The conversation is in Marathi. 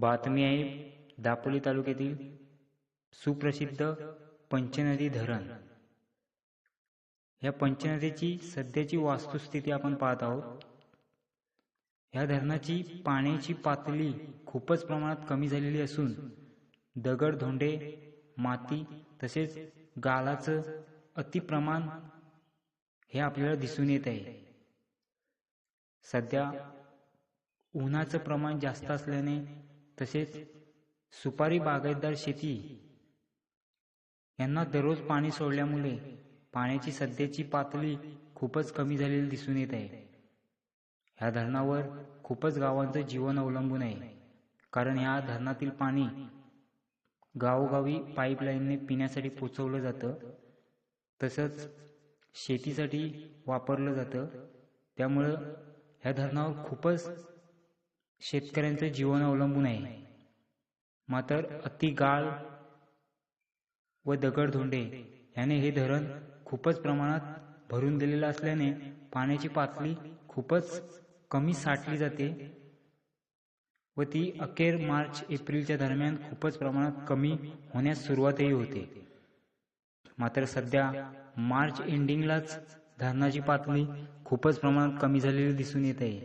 बातमी आहे दापोली तालुक्यातील सुप्रसिद्ध पंचनदी धरण. या पंचनदीची सध्याची वास्तुस्थिती आपण पाहत आहोत. ह्या धरणाची पाण्याची पातळी खूपच प्रमाणात कमी झालेली असून दगड धोंडे माती तसेच गालाचं अतिप्रमाण हे आपल्याला दिसून येत आहे. सध्या उन्हाचं प्रमाण जास्त असल्याने तसेच सुपारी बागायतदार शेती यांना दररोज पाणी सोडल्यामुळे पाण्याची सध्याची पातळी खूपच कमी झालेली दिसून येत आहे. ह्या धरणावर खूपच गावांचं जीवन अवलंबून आहे. कारण ह्या धरणातील पाणी गावोगावी पाईपलाईनने पिण्यासाठी पोचवलं जातं. तसंच शेतीसाठी वापरलं जातं. त्यामुळं ह्या धरणावर खूपच शेतकऱ्यांचं जीवन अवलंबून आहे. मात्र अति गाळ व दगडधोंडे याने हे धरण खूपच प्रमाणात भरून दिलेलं असल्याने पाण्याची पातळी खूपच कमी साठली जाते व ती अखेर मार्च एप्रिलच्या दरम्यान खूपच प्रमाणात कमी होण्यास सुरुवातही होते. मात्र सध्या मार्च एंडिंगलाच धरणाची पातळी खूपच प्रमाणात कमी झालेली दिसून येत आहे.